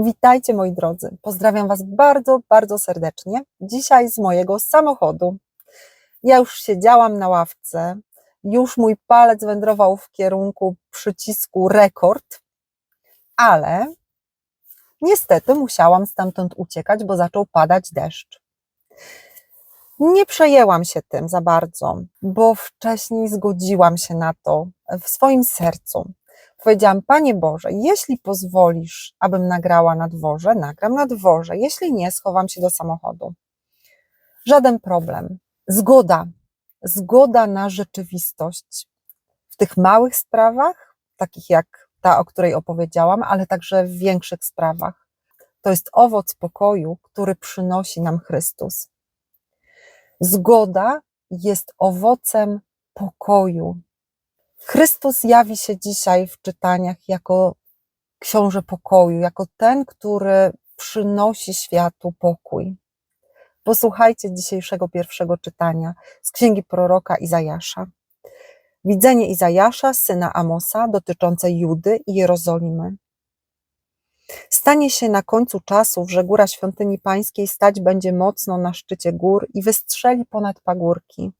Witajcie moi drodzy. Pozdrawiam Was bardzo, bardzo serdecznie. Dzisiaj z mojego samochodu. Ja już siedziałam na ławce, już mój palec wędrował w kierunku przycisku rekord, ale niestety musiałam stamtąd uciekać, bo zaczął padać deszcz. Nie przejęłam się tym za bardzo, bo wcześniej zgodziłam się na to w swoim sercu. Powiedziałam, Panie Boże, jeśli pozwolisz, abym nagrała na dworze, nagram na dworze. Jeśli nie, schowam się do samochodu. Żaden problem. Zgoda. Zgoda na rzeczywistość. W tych małych sprawach, takich jak ta, o której opowiedziałam, ale także w większych sprawach. To jest owoc pokoju, który przynosi nam Chrystus. Zgoda jest owocem pokoju. Chrystus jawi się dzisiaj w czytaniach jako książę pokoju, jako ten, który przynosi światu pokój. Posłuchajcie dzisiejszego pierwszego czytania z księgi proroka Izajasza. Widzenie Izajasza, syna Amosa, dotyczące Judy i Jerozolimy. Stanie się na końcu czasów, że góra świątyni pańskiej stać będzie mocno na szczycie gór i wystrzeli ponad pagórki.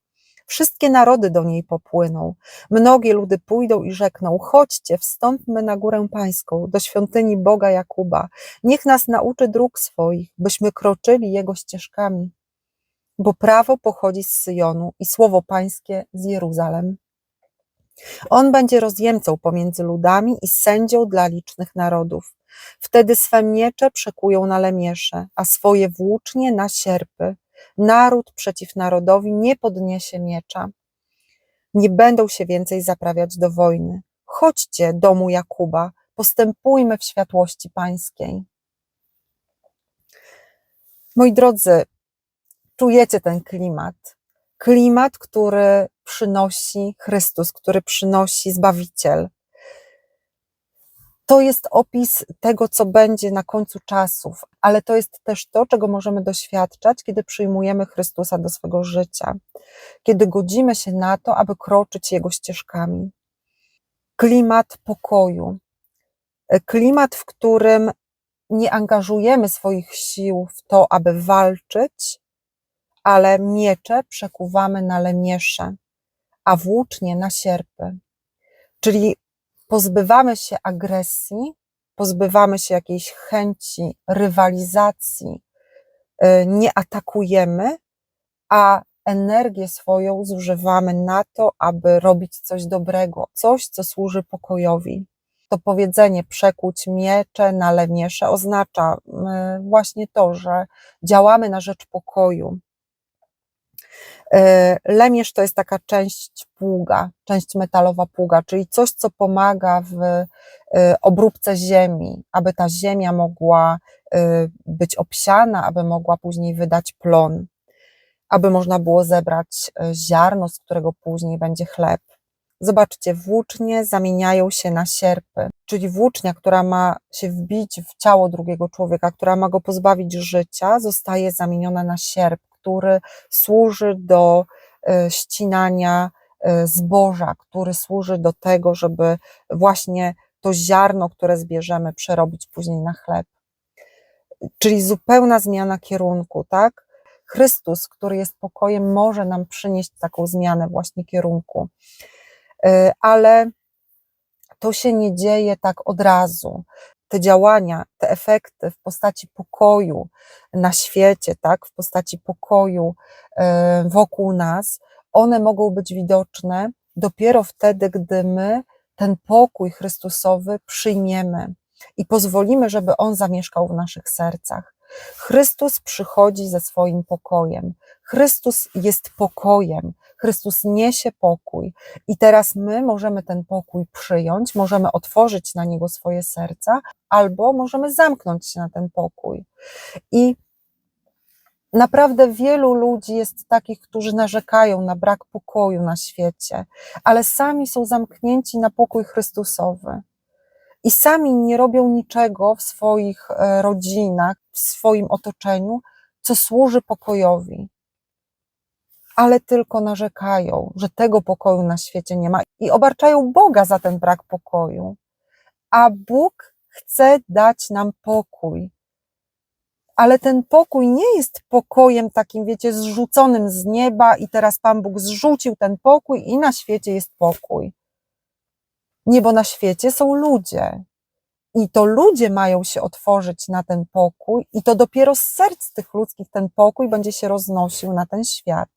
Wszystkie narody do niej popłyną. Mnogie ludy pójdą i rzekną: Chodźcie, wstąpmy na górę pańską, do świątyni Boga Jakuba. Niech nas nauczy dróg swoich, byśmy kroczyli jego ścieżkami. Bo prawo pochodzi z Syjonu i słowo pańskie z Jeruzalem. On będzie rozjemcą pomiędzy ludami i sędzią dla licznych narodów. Wtedy swe miecze przekują na lemiesze, a swoje włócznie na sierpy. Naród przeciw narodowi nie podniesie miecza. Nie będą się więcej zaprawiać do wojny. Chodźcie, domu Jakuba, postępujmy w światłości pańskiej. Moi drodzy, czujecie ten klimat. Klimat, który przynosi Chrystus, który przynosi Zbawiciel. To jest opis tego, co będzie na końcu czasów, ale to jest też to, czego możemy doświadczać, kiedy przyjmujemy Chrystusa do swego życia, kiedy godzimy się na to, aby kroczyć Jego ścieżkami. Klimat pokoju, klimat, w którym nie angażujemy swoich sił w to, aby walczyć, ale miecze przekuwamy na lemiesze, a włócznie na sierpy. Czyli pozbywamy się agresji, pozbywamy się jakiejś chęci rywalizacji, y, nie atakujemy, a energię swoją zużywamy na to, aby robić coś dobrego, coś, co służy pokojowi. To powiedzenie przekuć miecze na lemiesze oznacza y, właśnie to, że działamy na rzecz pokoju, lemierz to jest taka część pługa, część metalowa pługa, czyli coś, co pomaga w e, obróbce ziemi, aby ta ziemia mogła e, być obsiana, aby mogła później wydać plon, aby można było zebrać ziarno, z którego później będzie chleb. Zobaczcie, włócznie zamieniają się na sierpy, czyli włócznia, która ma się wbić w ciało drugiego człowieka, która ma go pozbawić życia, zostaje zamieniona na sierp który służy do e, ścinania e, zboża, który służy do tego, żeby właśnie to ziarno, które zbierzemy, przerobić później na chleb. Czyli zupełna zmiana kierunku, tak? Chrystus, który jest pokojem, może nam przynieść taką zmianę właśnie kierunku. E, ale to się nie dzieje tak od razu te działania, te efekty w postaci pokoju na świecie, tak, w postaci pokoju e, wokół nas, one mogą być widoczne dopiero wtedy, gdy my ten pokój Chrystusowy przyjmiemy i pozwolimy, żeby On zamieszkał w naszych sercach. Chrystus przychodzi ze swoim pokojem. Chrystus jest pokojem. Chrystus niesie pokój. I teraz my możemy ten pokój przyjąć, możemy otworzyć na niego swoje serca, albo możemy zamknąć się na ten pokój. I Naprawdę wielu ludzi jest takich, którzy narzekają na brak pokoju na świecie, ale sami są zamknięci na pokój Chrystusowy i sami nie robią niczego w swoich e, rodzinach, w swoim otoczeniu, co służy pokojowi. Ale tylko narzekają, że tego pokoju na świecie nie ma i obarczają Boga za ten brak pokoju. A Bóg chce dać nam pokój. Ale ten pokój nie jest pokojem takim, wiecie, zrzuconym z nieba i teraz Pan Bóg zrzucił ten pokój i na świecie jest pokój. Nie, bo na świecie są ludzie. I to ludzie mają się otworzyć na ten pokój, i to dopiero z serc tych ludzkich ten pokój będzie się roznosił na ten świat.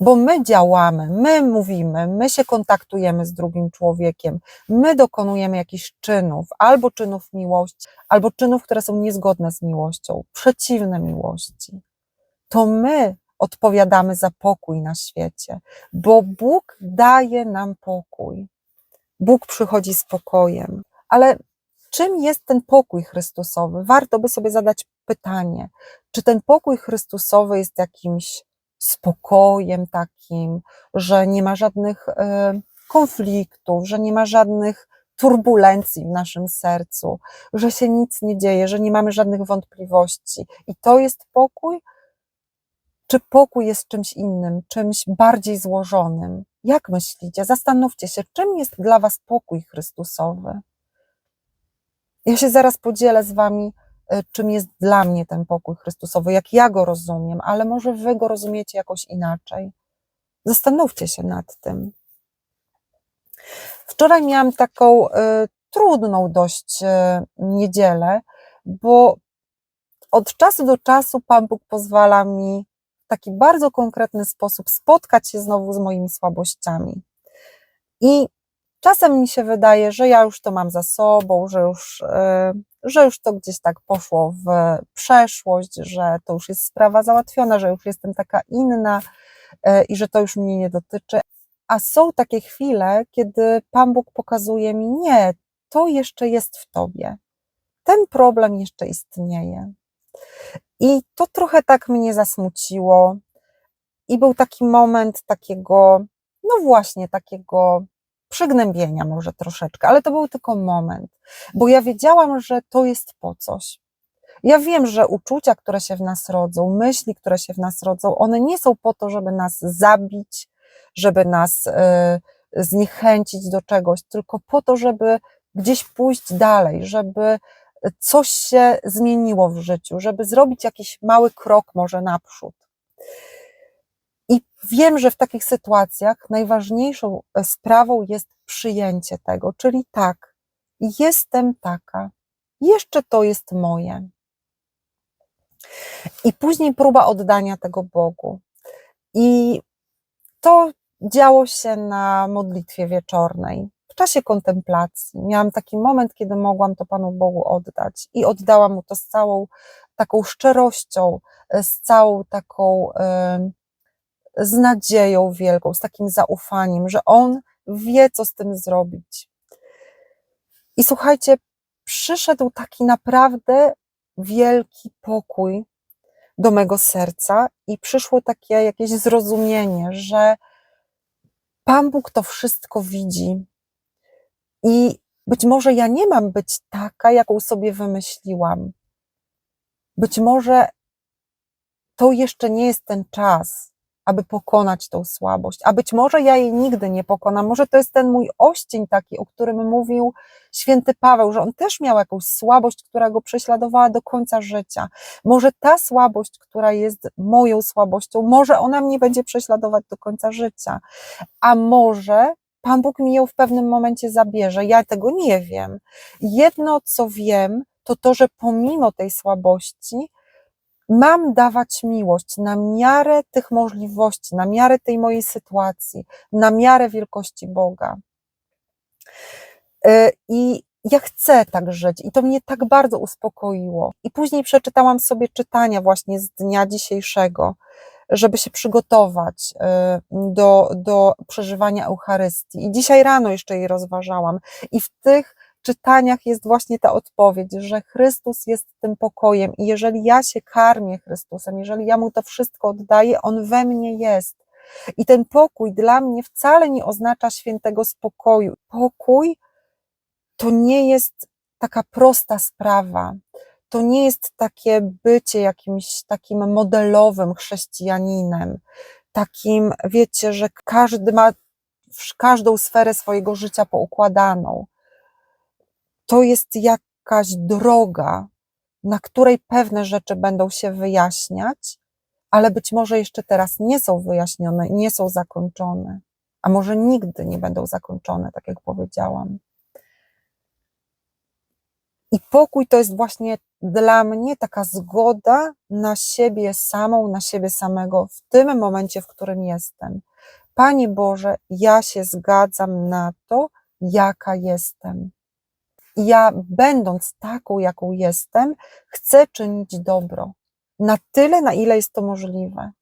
Bo my działamy, my mówimy, my się kontaktujemy z drugim człowiekiem, my dokonujemy jakichś czynów, albo czynów miłości, albo czynów, które są niezgodne z miłością, przeciwne miłości. To my odpowiadamy za pokój na świecie, bo Bóg daje nam pokój. Bóg przychodzi z pokojem. Ale czym jest ten pokój Chrystusowy? Warto by sobie zadać pytanie, czy ten pokój Chrystusowy jest jakimś spokojem takim, że nie ma żadnych e, konfliktów, że nie ma żadnych turbulencji w naszym sercu, że się nic nie dzieje, że nie mamy żadnych wątpliwości. I to jest pokój? Czy pokój jest czymś innym, czymś bardziej złożonym? Jak myślicie? Zastanówcie się, czym jest dla Was pokój Chrystusowy? Ja się zaraz podzielę z Wami, y, czym jest dla mnie ten pokój Chrystusowy, jak ja go rozumiem, ale może Wy go rozumiecie jakoś inaczej. Zastanówcie się nad tym. Wczoraj miałam taką y, trudną dość y, niedzielę, bo od czasu do czasu Pan Bóg pozwala mi taki bardzo konkretny sposób spotkać się znowu z moimi słabościami. I czasem mi się wydaje, że ja już to mam za sobą, że już, e, że już to gdzieś tak poszło w przeszłość, że to już jest sprawa załatwiona, że już jestem taka inna e, i że to już mnie nie dotyczy. A są takie chwile, kiedy Pan Bóg pokazuje mi, nie, to jeszcze jest w tobie. Ten problem jeszcze istnieje. I to trochę tak mnie zasmuciło. I był taki moment takiego, no właśnie, takiego przygnębienia może troszeczkę, ale to był tylko moment, bo ja wiedziałam, że to jest po coś. Ja wiem, że uczucia, które się w nas rodzą, myśli, które się w nas rodzą, one nie są po to, żeby nas zabić, żeby nas y, zniechęcić do czegoś, tylko po to, żeby gdzieś pójść dalej, żeby coś się zmieniło w życiu, żeby zrobić jakiś mały krok może naprzód. I wiem, że w takich sytuacjach najważniejszą e, sprawą jest przyjęcie tego, czyli tak, jestem taka, jeszcze to jest moje. I później próba oddania tego Bogu. I to działo się na modlitwie wieczornej czasie kontemplacji miałam taki moment, kiedy mogłam to Panu Bogu oddać i oddałam mu to z całą taką szczerością, e, z całą taką z nadzieją wielką, z takim zaufaniem, że On wie, co z tym zrobić. I słuchajcie, przyszedł taki naprawdę wielki pokój do mego serca i przyszło takie jakieś zrozumienie, że Pan Bóg to wszystko widzi, i być może ja nie mam być taka, jaką sobie wymyśliłam. Być może to jeszcze nie jest ten czas, aby pokonać tą słabość, a być może ja jej nigdy nie pokonam. Może to jest ten mój oścień taki, o którym mówił święty Paweł, że on też miał jakąś słabość, która go prześladowała do końca życia. Może ta słabość, która jest moją słabością, może ona mnie będzie prześladować do końca życia, a może Pan Bóg mi ją w pewnym momencie zabierze. Ja tego nie wiem. Jedno, co wiem, to to, że pomimo tej słabości, mam dawać miłość na miarę tych możliwości, na miarę tej mojej sytuacji, na miarę wielkości Boga. E, I ja chcę tak żyć, i to mnie tak bardzo uspokoiło. I później przeczytałam sobie czytania właśnie z dnia dzisiejszego żeby się przygotować y, do, do przeżywania Eucharystii. I dzisiaj rano jeszcze jej rozważałam. I w tych czytaniach jest właśnie ta odpowiedź, że Chrystus jest tym pokojem i jeżeli ja się karmię Chrystusem, jeżeli ja Mu to wszystko oddaję, On we mnie jest. I ten pokój dla mnie wcale nie oznacza świętego spokoju. Pokój to nie jest taka prosta sprawa to nie jest takie bycie jakimś takim modelowym chrześcijaninem, takim, wiecie, że każdy ma każdą sferę swojego życia poukładaną. To jest jakaś droga, na której pewne rzeczy będą się wyjaśniać, ale być może jeszcze teraz nie są wyjaśnione nie są zakończone, a może nigdy nie będą zakończone, tak jak powiedziałam. I pokój to jest właśnie dla mnie taka zgoda na siebie samą, na siebie samego w tym momencie, w którym jestem. Panie Boże, ja się zgadzam na to, jaka jestem. Ja, będąc taką, jaką jestem, chcę czynić dobro. Na tyle, na ile jest to możliwe.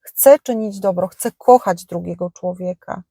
Chcę czynić dobro, chcę kochać drugiego człowieka.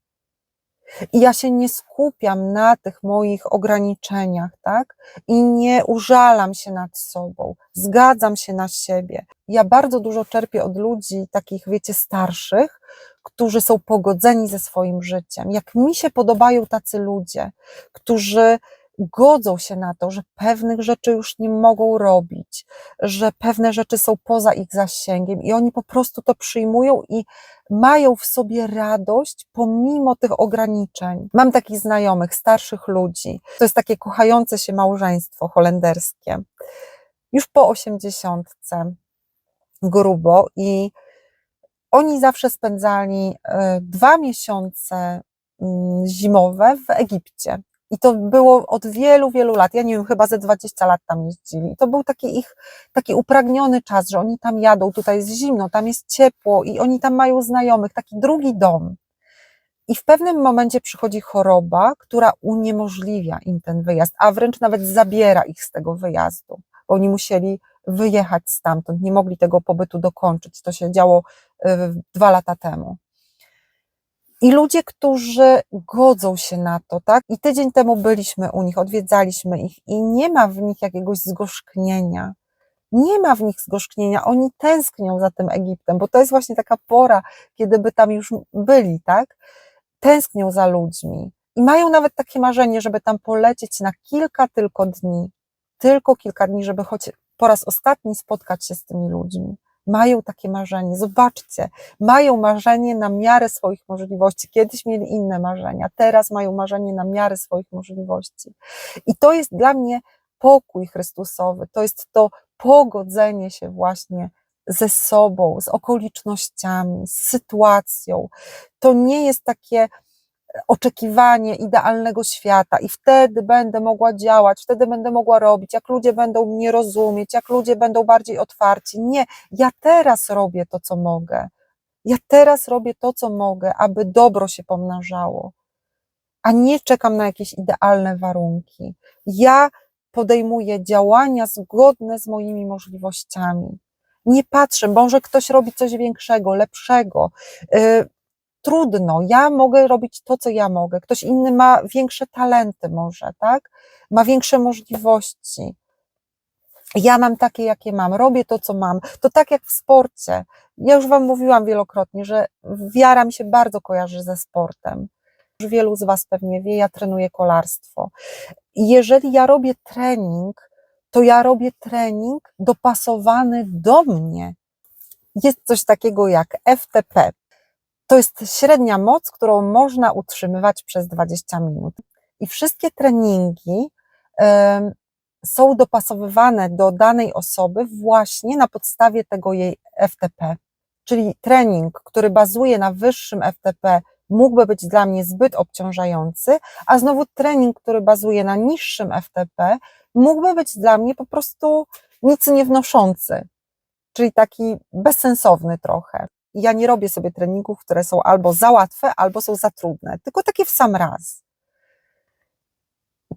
I ja się nie skupiam na tych moich ograniczeniach, tak? I nie użalam się nad sobą, zgadzam się na siebie. Ja bardzo dużo czerpię od ludzi, takich, wiecie, starszych, którzy są pogodzeni ze swoim życiem. Jak mi się podobają tacy ludzie, którzy godzą się na to, że pewnych rzeczy już nie mogą robić, że pewne rzeczy są poza ich zasięgiem i oni po prostu to przyjmują i mają w sobie radość pomimo tych ograniczeń. Mam takich znajomych, starszych ludzi. To jest takie kochające się małżeństwo holenderskie. Już po osiemdziesiątce grubo i oni zawsze spędzali e, dwa miesiące mm, zimowe w Egipcie. I to było od wielu, wielu lat. Ja nie wiem, chyba ze 20 lat tam jeździli. I to był taki ich taki upragniony czas, że oni tam jadą, tutaj jest zimno, tam jest ciepło i oni tam mają znajomych, taki drugi dom. I w pewnym momencie przychodzi choroba, która uniemożliwia im ten wyjazd, a wręcz nawet zabiera ich z tego wyjazdu, bo oni musieli wyjechać stamtąd, nie mogli tego pobytu dokończyć. To się działo y, dwa lata temu. I ludzie, którzy godzą się na to, tak? I tydzień temu byliśmy u nich, odwiedzaliśmy ich i nie ma w nich jakiegoś zgorzknienia. Nie ma w nich zgorzknienia. Oni tęsknią za tym Egiptem, bo to jest właśnie taka pora, kiedy by tam już byli, tak? Tęsknią za ludźmi. I mają nawet takie marzenie, żeby tam polecieć na kilka tylko dni. Tylko kilka dni, żeby choć po raz ostatni spotkać się z tymi ludźmi mają takie marzenie. Zobaczcie, mają marzenie na miarę swoich możliwości. Kiedyś mieli inne marzenia, teraz mają marzenie na miarę swoich możliwości. I to jest dla mnie pokój Chrystusowy, to jest to pogodzenie się właśnie ze sobą, z okolicznościami, z sytuacją. To nie jest takie oczekiwanie idealnego świata i wtedy będę mogła działać, wtedy będę mogła robić, jak ludzie będą mnie rozumieć, jak ludzie będą bardziej otwarci. Nie, ja teraz robię to, co mogę. Ja teraz robię to, co mogę, aby dobro się pomnażało, a nie czekam na jakieś idealne warunki. Ja podejmuję działania zgodne z moimi możliwościami. Nie patrzę, może ktoś robi coś większego, lepszego. Trudno. Ja mogę robić to, co ja mogę. Ktoś inny ma większe talenty, może, tak? Ma większe możliwości. Ja mam takie, jakie mam, robię to, co mam. To tak jak w sporcie. Ja już Wam mówiłam wielokrotnie, że wiara mi się bardzo kojarzy ze sportem. Już wielu z Was pewnie wie, ja trenuję kolarstwo. Jeżeli ja robię trening, to ja robię trening dopasowany do mnie. Jest coś takiego jak FTP, to jest średnia moc, którą można utrzymywać przez 20 minut. I wszystkie treningi są dopasowywane do danej osoby właśnie na podstawie tego jej FTP. Czyli trening, który bazuje na wyższym FTP, mógłby być dla mnie zbyt obciążający, a znowu trening, który bazuje na niższym FTP, mógłby być dla mnie po prostu nic nie wnoszący, czyli taki bezsensowny trochę ja nie robię sobie treningów, które są albo za łatwe, albo są za trudne, tylko takie w sam raz.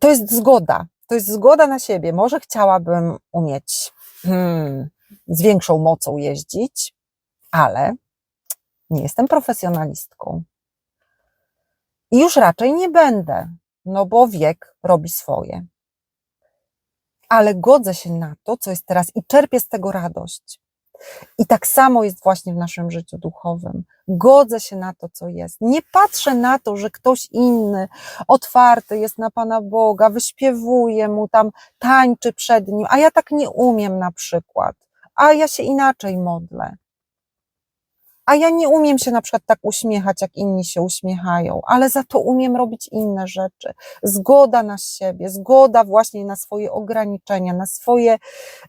To jest zgoda. To jest zgoda na siebie. Może chciałabym umieć hmm, z większą mocą jeździć, ale nie jestem profesjonalistką. I już raczej nie będę, no bo wiek robi swoje. Ale godzę się na to, co jest teraz i czerpię z tego radość. I tak samo jest właśnie w naszym życiu duchowym. Godzę się na to, co jest. Nie patrzę na to, że ktoś inny otwarty jest na Pana Boga, wyśpiewuje mu tam, tańczy przed nim, a ja tak nie umiem na przykład, a ja się inaczej modlę. A ja nie umiem się na przykład tak uśmiechać, jak inni się uśmiechają, ale za to umiem robić inne rzeczy. Zgoda na siebie, zgoda właśnie na swoje ograniczenia, na swoje,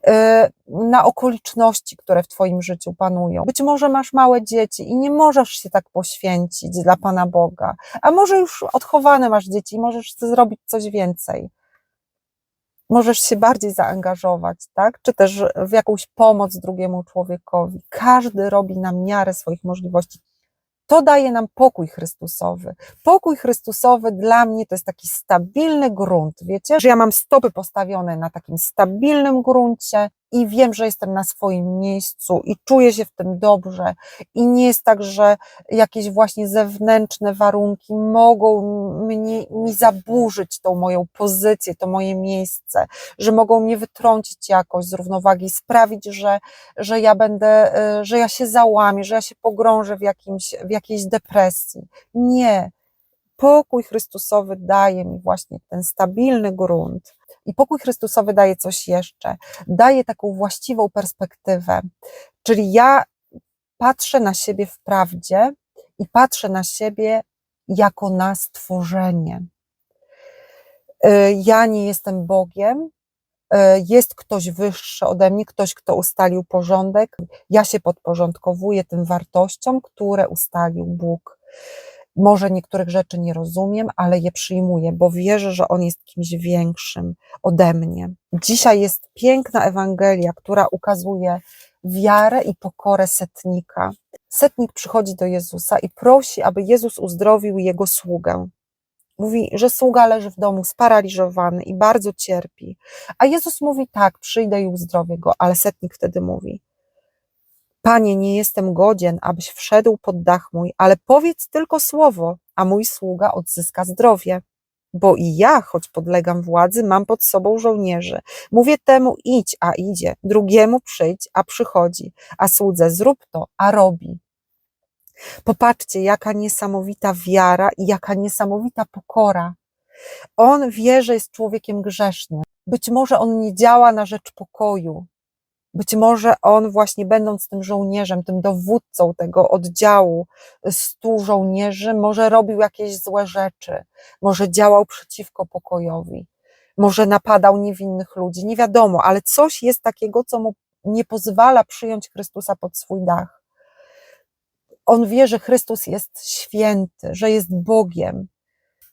e, na okoliczności, które w Twoim życiu panują. Być może masz małe dzieci i nie możesz się tak poświęcić dla Pana Boga, a może już odchowane masz dzieci i możesz zrobić coś więcej możesz się bardziej zaangażować, tak? Czy też w jakąś pomoc drugiemu człowiekowi. Każdy robi na miarę swoich możliwości. To daje nam pokój Chrystusowy. Pokój Chrystusowy dla mnie to jest taki stabilny grunt. Wiecie, że ja mam stopy postawione na takim stabilnym gruncie, i wiem, że jestem na swoim miejscu i czuję się w tym dobrze. I nie jest tak, że jakieś właśnie zewnętrzne warunki mogą mnie, mi zaburzyć tą moją pozycję, to moje miejsce, że mogą mnie wytrącić jakoś z równowagi, sprawić, że, że ja będę, e, że ja się załamię, że ja się pogrążę w, jakimś, w jakiejś depresji. Nie. Pokój Chrystusowy daje mi właśnie ten stabilny grunt i pokój Chrystusowy daje coś jeszcze, daje taką właściwą perspektywę. Czyli ja patrzę na siebie w prawdzie i patrzę na siebie jako na stworzenie. Y, ja nie jestem Bogiem, y, jest ktoś wyższy ode mnie, ktoś, kto ustalił porządek. Ja się podporządkowuję tym wartościom, które ustalił Bóg. Może niektórych rzeczy nie rozumiem, ale je przyjmuję, bo wierzę, że On jest kimś większym ode mnie. Dzisiaj jest piękna Ewangelia, która ukazuje wiarę i pokorę setnika. Setnik przychodzi do Jezusa i prosi, aby Jezus uzdrowił jego sługę. Mówi, że sługa leży w domu sparaliżowany i bardzo cierpi. A Jezus mówi: Tak, przyjdę i uzdrowię go, ale setnik wtedy mówi: Panie, nie jestem godzien, abyś wszedł pod dach mój, ale powiedz tylko słowo, a mój sługa odzyska zdrowie. Bo i ja, choć podlegam władzy, mam pod sobą żołnierzy. Mówię temu idź, a idzie, drugiemu przyjdź, a przychodzi, a słudze zrób to, a robi. Popatrzcie, jaka niesamowita wiara i jaka niesamowita pokora. On wie, że jest człowiekiem grzesznym. Być może on nie działa na rzecz pokoju, być może on właśnie będąc tym żołnierzem, tym dowódcą tego oddziału stu żołnierzy, może robił jakieś złe rzeczy, może działał przeciwko pokojowi, może napadał niewinnych ludzi, nie wiadomo, ale coś jest takiego, co mu nie pozwala przyjąć Chrystusa pod swój dach. On wie, że Chrystus jest święty, że jest Bogiem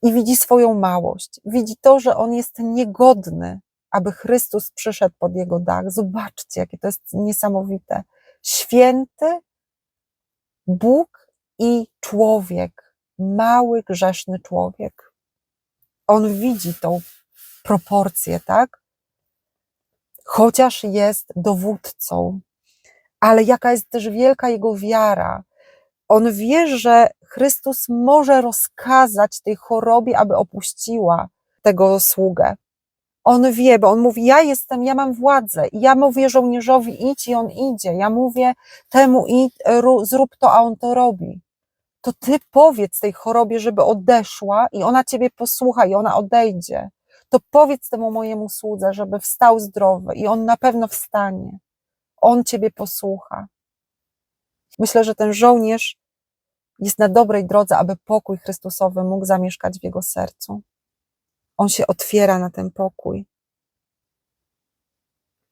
i widzi swoją małość, widzi to, że on jest niegodny aby Chrystus przyszedł pod jego dach. Zobaczcie, jakie to jest niesamowite. Święty Bóg i człowiek, mały, grzeszny człowiek. On widzi tą proporcję, tak? Chociaż jest dowódcą, ale jaka jest też wielka jego wiara. On wie, że Chrystus może rozkazać tej chorobie, aby opuściła tego sługę. On wie, bo on mówi, ja jestem, ja mam władzę. I ja mówię żołnierzowi, idź i on idzie. Ja mówię temu, idź, zrób to, a on to robi. To ty powiedz tej chorobie, żeby odeszła i ona ciebie posłucha i ona odejdzie. To powiedz temu mojemu słudze, żeby wstał zdrowy i on na pewno wstanie. On ciebie posłucha. Myślę, że ten żołnierz jest na dobrej drodze, aby pokój Chrystusowy mógł zamieszkać w jego sercu. On się otwiera na ten pokój.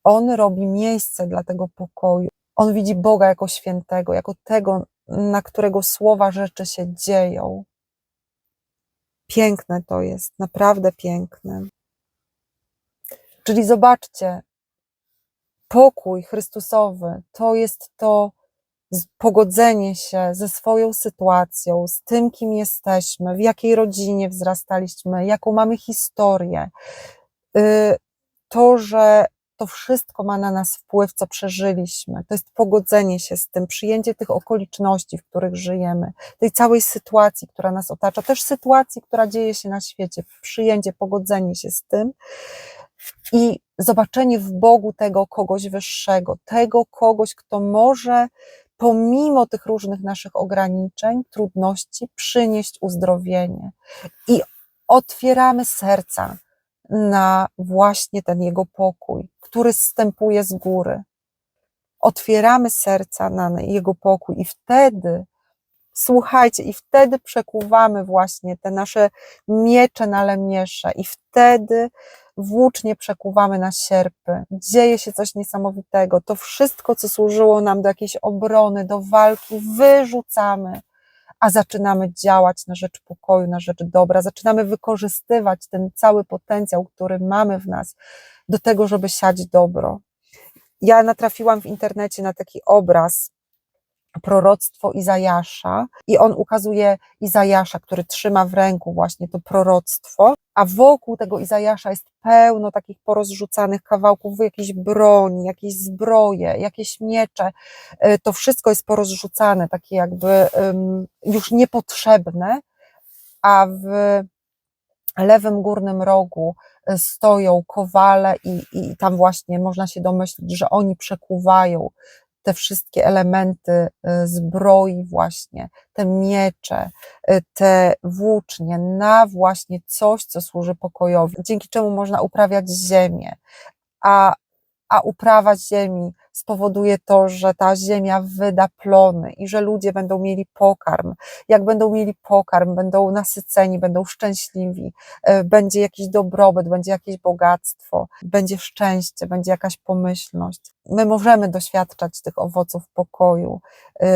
On robi miejsce dla tego pokoju. On widzi Boga jako świętego, jako tego, na którego słowa rzeczy się dzieją. Piękne to jest, naprawdę piękne. Czyli zobaczcie, pokój Chrystusowy to jest to pogodzenie się ze swoją sytuacją, z tym, kim jesteśmy, w jakiej rodzinie wzrastaliśmy, jaką mamy historię. Y, to, że to wszystko ma na nas wpływ, co przeżyliśmy. To jest pogodzenie się z tym, przyjęcie tych okoliczności, w których żyjemy, tej całej sytuacji, która nas otacza, też sytuacji, która dzieje się na świecie, przyjęcie, pogodzenie się z tym i zobaczenie w Bogu tego kogoś wyższego, tego kogoś, kto może pomimo tych różnych naszych ograniczeń, trudności, przynieść uzdrowienie. I otwieramy serca na właśnie ten Jego pokój, który zstępuje z góry. otwieramy serca na Jego pokój i wtedy, słuchajcie, i wtedy przekuwamy właśnie te nasze miecze na lemiesze i wtedy włócznie przekuwamy na sierpy. Dzieje się coś niesamowitego. To wszystko, co służyło nam do jakiejś obrony, do walki, wyrzucamy, a zaczynamy działać na rzecz pokoju, na rzecz dobra. Zaczynamy wykorzystywać ten cały potencjał, który mamy w nas, do tego, żeby siać dobro. Ja natrafiłam w internecie na taki obraz, proroctwo Izajasza i on ukazuje Izajasza, który trzyma w ręku właśnie to proroctwo, a wokół tego Izajasza jest pełno takich porozrzucanych kawałków jakiejś broni, jakieś zbroje, jakieś miecze. Y, To wszystko jest porozrzucane, takie jakby już niepotrzebne, a w lewym górnym rogu y, stoją kowale i, i tam właśnie można się domyślić, że oni przekuwają te wszystkie elementy y, zbroi właśnie, te miecze, y, te włócznie na właśnie coś, co służy pokojowi, dzięki czemu można uprawiać ziemię, a, a uprawa ziemi spowoduje to, że ta ziemia wyda plony i że ludzie będą mieli pokarm. Jak będą mieli pokarm, będą nasyceni, będą szczęśliwi, y, będzie jakiś dobrobyt, będzie jakieś bogactwo, będzie szczęście, będzie jakaś pomyślność. My możemy doświadczać tych owoców pokoju, y,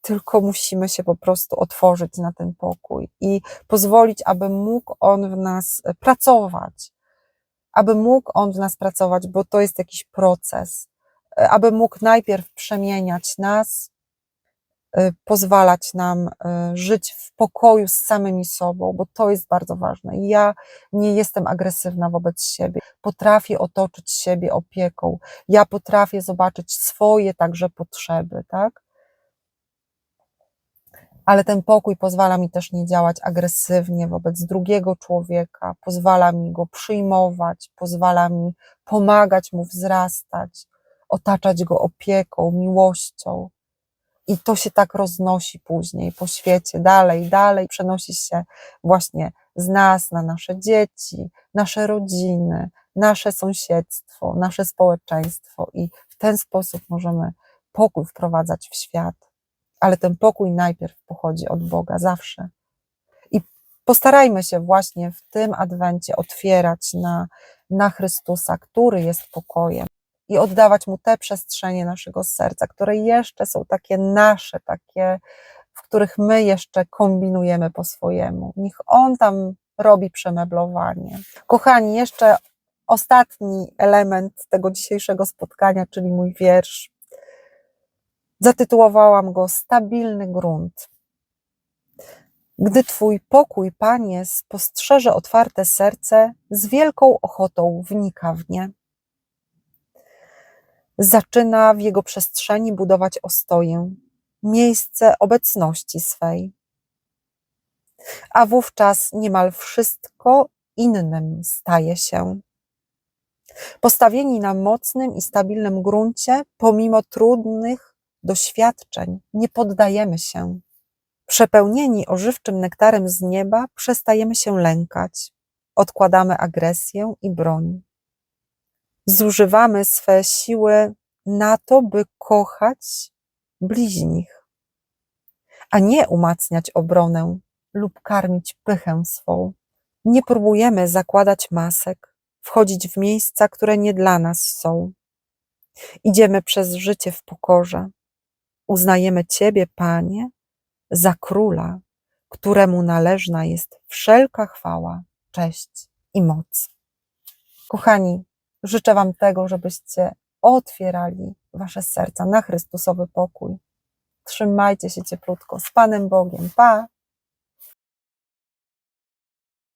tylko musimy się po prostu otworzyć na ten pokój i pozwolić, aby mógł on w nas pracować, aby mógł on w nas pracować, bo to jest jakiś proces, y, aby mógł najpierw przemieniać nas, y, pozwalać nam y, żyć w pokoju z samymi sobą, bo to jest bardzo ważne. Ja nie jestem agresywna wobec siebie. Potrafię otoczyć siebie opieką. Ja potrafię zobaczyć swoje także potrzeby, tak? Ale ten pokój pozwala mi też nie działać agresywnie wobec drugiego człowieka, pozwala mi go przyjmować, pozwala mi pomagać mu wzrastać, otaczać go opieką, miłością. I to się tak roznosi później po świecie, dalej, dalej, przenosi się właśnie z nas na nasze dzieci, nasze rodziny, nasze sąsiedztwo, nasze społeczeństwo i w ten sposób możemy pokój wprowadzać w świat. Ale ten pokój najpierw pochodzi od Boga, zawsze. I postarajmy się właśnie w tym adwencie otwierać na, na Chrystusa, który jest pokojem i oddawać Mu te przestrzenie naszego serca, które jeszcze są takie nasze, takie, w których my jeszcze kombinujemy po swojemu. Niech On tam robi przemeblowanie. Kochani, jeszcze ostatni element tego dzisiejszego spotkania, czyli mój wiersz. Zatytułowałam go Stabilny grunt. Gdy Twój pokój, Panie, spostrzeże otwarte serce, z wielką ochotą wnika w nie zaczyna w jego przestrzeni budować ostoję, miejsce obecności swej. A wówczas niemal wszystko innym staje się. Postawieni na mocnym i stabilnym gruncie, pomimo trudnych doświadczeń, nie poddajemy się. Przepełnieni ożywczym nektarem z nieba, przestajemy się lękać, odkładamy agresję i broń zużywamy swe siły na to, by kochać bliźnich, a nie umacniać obronę lub karmić pychę swą. Nie próbujemy zakładać masek, wchodzić w miejsca, które nie dla nas są. Idziemy przez życie w pokorze. Uznajemy Ciebie, Panie, za króla, któremu należna jest wszelka chwała, cześć i moc. Kochani, Życzę Wam tego, żebyście otwierali Wasze serca na Chrystusowy pokój. Trzymajcie się cieplutko z Panem Bogiem. Pa!